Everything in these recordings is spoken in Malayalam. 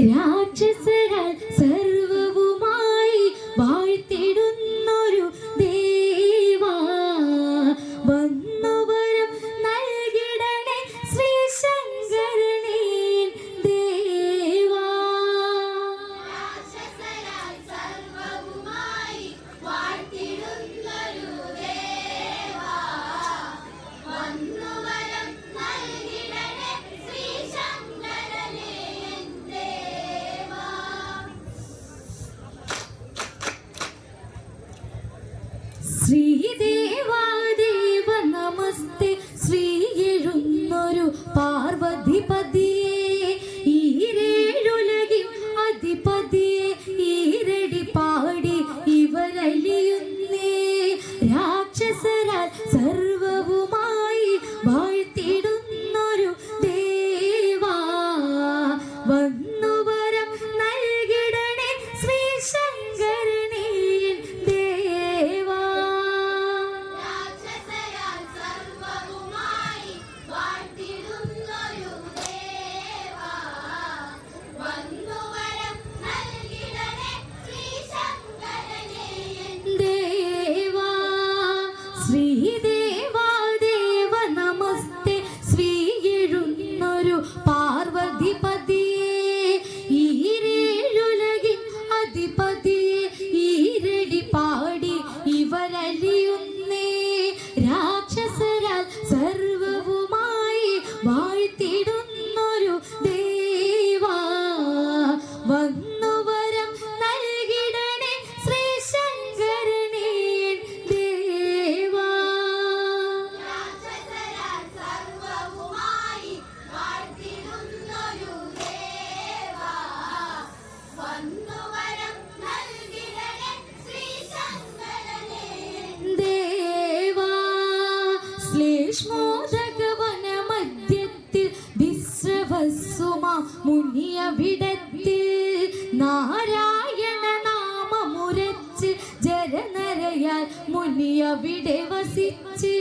രാക്ഷസരാൽ സർവ നാരായണ നാമമുരച്ച് ജരനരയാൽ മുനിയവിടെ വസിച്ച്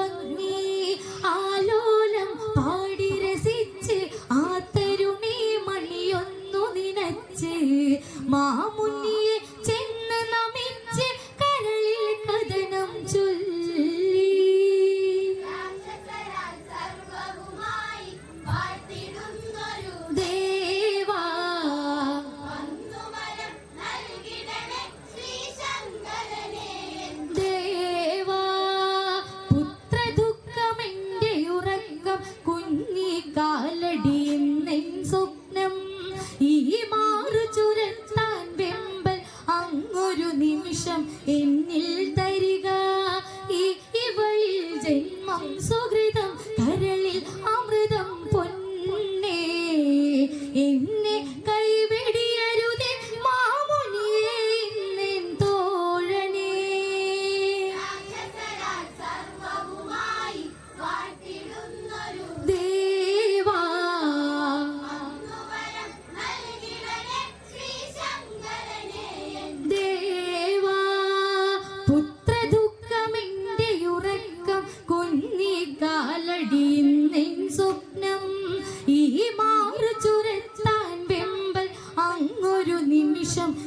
ഭംഗി ആലോലം പാ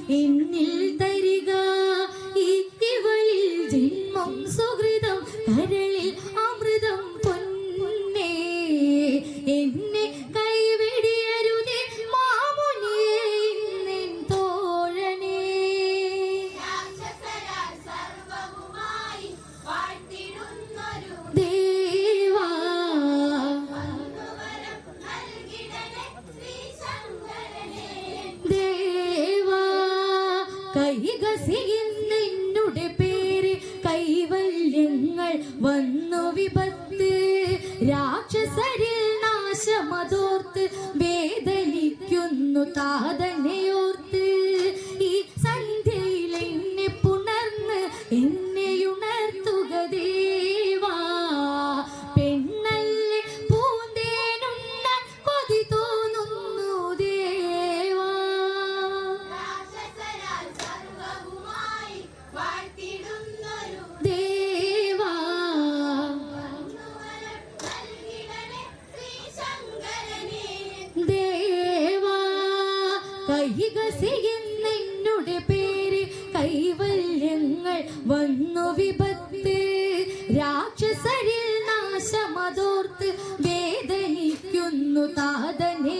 എന്നിൽ ಈಗ ಸಿಗಿ അതോർത്ത് വേദനിക്കുന്നു താതനെ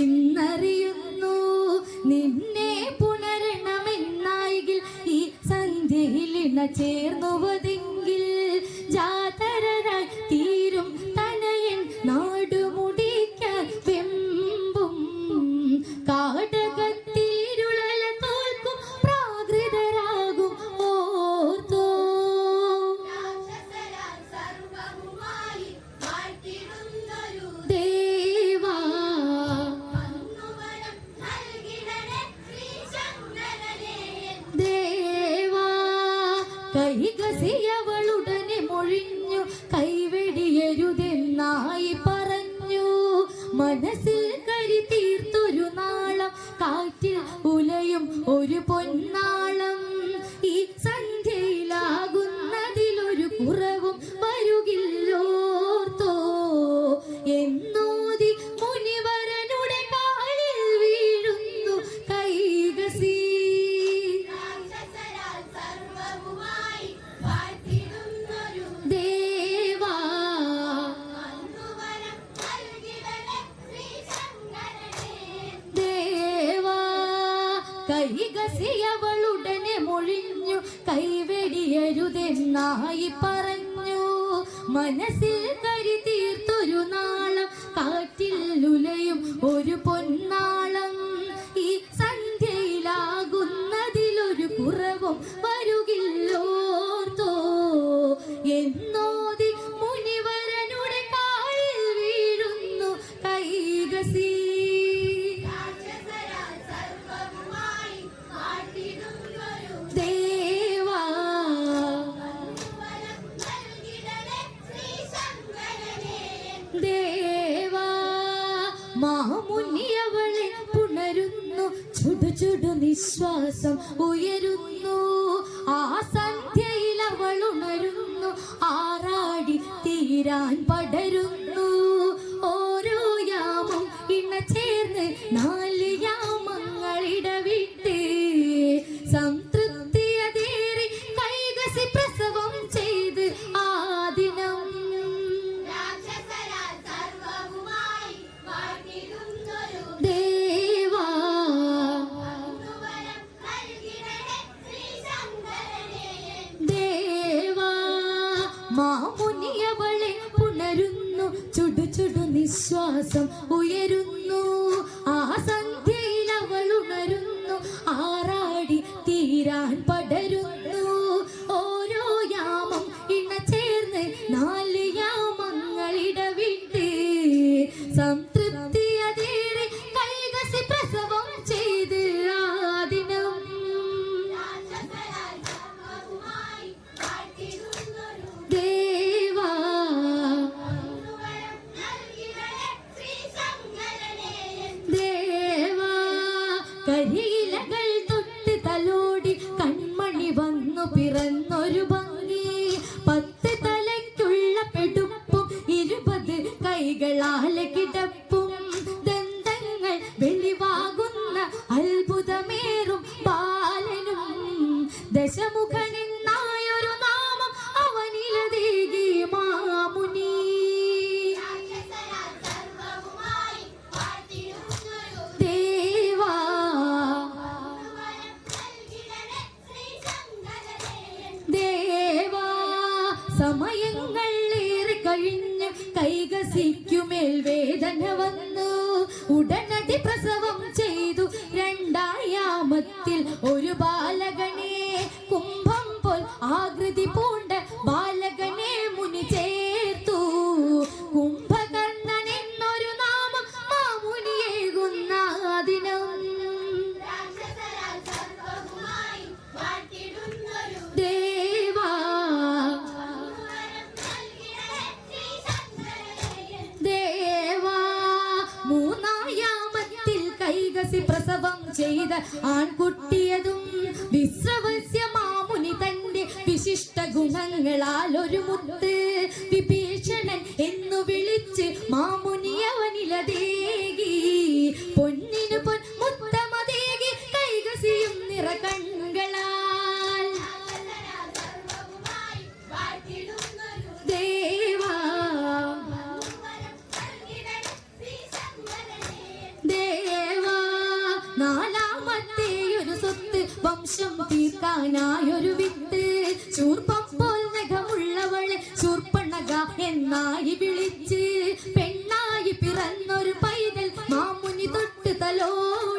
ഇന്നറിയുന്നു നിന്നെ പുണരണമെന്നായെങ്കിൽ ഈ സന്ധ്യയിൽ ഇണ ചേർന്നുവത് ചെയ്യരുതെന്നായി പറഞ്ഞു. മനസ്സിൽ കരുതീർത്തൊരു നാളം കാറ്റിൽ ലുലയും ഒരു പൊന്നാളം. ഈ സന്ധ്യയിലാകുന്നതിലൊരു കുറവും വരുകില്ലോർത്തോ? എന്ന് വിശ്വാസം ഉയരുന്നു. ആ സന്ധ്യയിൽ അവൾ ഉണരുന്നു ആറാടി തീരാൻ പട ഉയരുന്നു. ആ സന്ധ്യയിൽ അവൾ ഉണരുന്നു ആറാടി തീരാൻ പടരുന്നു. ആകൃതി പൂണ്ട ബാലകനെ മുനി ചേർത്തു. കുംഭകർണൻ എന്നൊരു നാമം മാമുനിയേകുന്ന അതിനും ദേവാ ദേവാ മൂന്നായാമത്തിൽ പ്രസവം ചെയ്ത ആൺകുട്ടിയതും വിശ്രവസ്യ മാമുനി തന്റെ വിശിഷ്ട ഗുണങ്ങളാൽ ഒരു മുത്ത് വിഭീഷണൻ എന്നു വിളിച്ച് മാമുനി അവനിലേകി പൊന്നിനു പൊൻ മുത്തമതേകി കൈകസിയും നിറ കണ്ണുകളാൽ ദേവാ. ദേവാ നാലാമത്തെ ഒരു സ്വത്ത് വംശം തീർക്കാനായൊരു വിത്ത്. ചൂർപ്പം പോൽ നഖമുള്ളവളെ ചൂർപ്പണക എന്നായി വിളിച്ച്. പെണ്ണായി പിറന്നൊരു പൈതൽ മാമുനി തൊട്ട് തലോടി